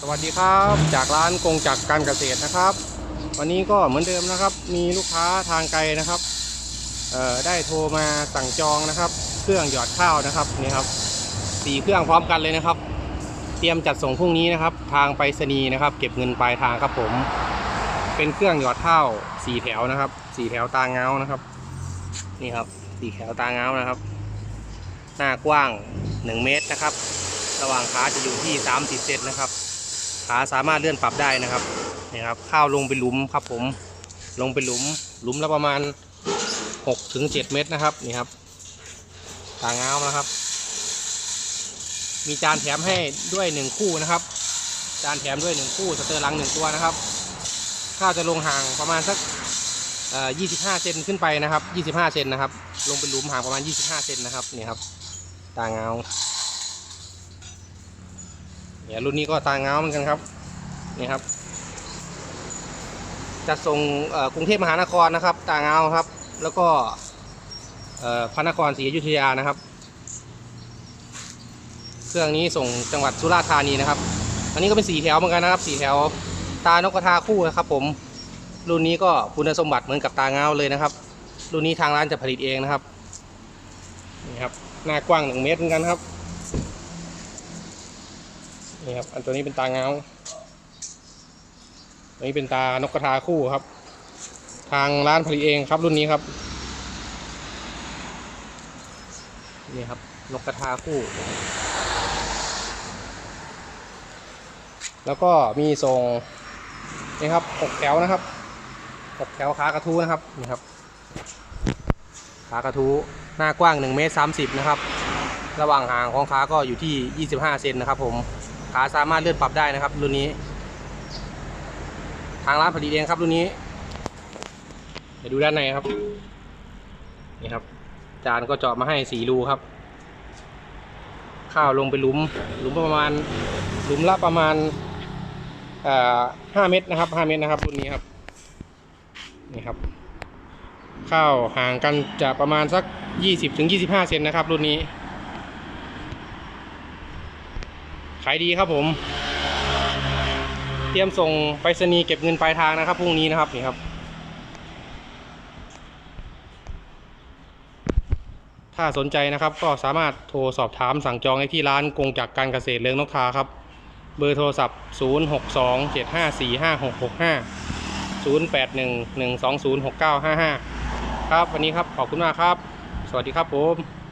สวัสดีครับ จากร้านกงจักรการเกษตรนะครับ วันนี้ก็เหมือนเดิมนะครับ มีลูกค้าทางไกลนะครับได้โทรมาสั่งจองนะครับ เครื่องหยอดข้าวนะครับนี่ครับสี่เครื่องพร้อมกันเลยนะครับ เตรียมจัดส่งพรุ่งนี้นะครับ ทางไปรษณีย์นะครับ เก็บเงินปลายทางครับผม เป็นเครื่องหยอดข้าวสี่แถวนะครับสี่แถวตาเงานะครับ นี่ครับสี่แถวตาเงานะครับ หน้ากว้าง 1 เมตรนะครับ ระหว่างขาจะอยู่ที่ 30เซนนะครับ ขาสามารถเลื่อนปรับได้นะครับนี่ครับข้าวลงเป็นหลุมครับผมลงเป็นหลุมหลุมละประมาณ6ถึง7เมตรนะครับนี่ครับตาเงานะครับ มีจานแถมให้ด้วย1คู่นะครับ จานแถมด้วย1คู่สเตอร์ลัง1ตัวนะครับข้าวจะลงห่างประมาณสักเอ่อ25 เซนขึ้นไปนะครับ 25 เซนนะครับ ลงเป็นหลุมห่างประมาณ 25 เซนนะครับ นี่ครับ ตาเงา เนี่ยรุ่นนี้ก็ตาเงาเหมือนกันครับนี่ครับ จะส่งกรุงเทพมหานครนะครับ ตาเงาครับ แล้วก็พระนครศรีอยุธยานะครับ เครื่องนี้ส่งจังหวัดสุราษฎร์ธานีนะครับ อันนี้ก็เป็นสีแถวเหมือนกันนะครับสีแถวตานกกระทาคู่นะครับผมรุ่นนี้ก็คุณสมบัติเหมือนกับตาเงาเลยนะครับ รุ่นนี้ทางร้านจะผลิตเองนะครับนี่ครับหน้ากว้างหนึ่งเมตรเหมือนกันครับ นี่ครับ อันตัวนี้เป็นตาเงาอันนี้เป็นตานกกระทาคู่ครับ ทางร้านผลิตเองครับรุ่นนี้ครับ นี่ครับ นกกระทาคู่ แล้วก็มีทรงนี่ครับหกแถวนะครับหกแถวขากระทู้นะครับ นี่ครับ ขากระทู้หน้ากว้าง1เมตร30นะครับ ระหว่างห่างของขาก็อยู่ที่ 25 เซนนะครับผม ขาสามารถเลื่อนปรับได้นะครับ รุ่นนี้ ทางร้านผลิตเองครับ รุ่นนี้เดี๋ยวดูด้านในครับ นี่ครับ จานก็เจาะมาให้สี่รูครับ ข้าวลงไปหลุมหลุมประมาณหลุมละประมาณอ่อห้าเมตรนะครับห้าเมตรนะครับรุ่นนี้ครับนี่ครับ ข้าวห่างกันจะประมาณสัก 20ถึง25 เซนนะครับ รุ่นนี้ ขายดีครับผม เตรียมส่งไปรษณีย์เก็บเงินปลายทางนะครับพรุ่งนี้นะครับนี่ครับ ถ้าสนใจนะครับก็สามารถโทรสอบถามสั่งจองได้ที่ร้านกงจักการเกษตรเลืองนกทาครับ เบอร์โทรศัพท์ 0 6 2 7 5 4 5 6 6 5 0 8 1 1 2 0 6 9 5 5 ครับ วันนี้ครับ ขอบคุณมากครับ สวัสดีครับผม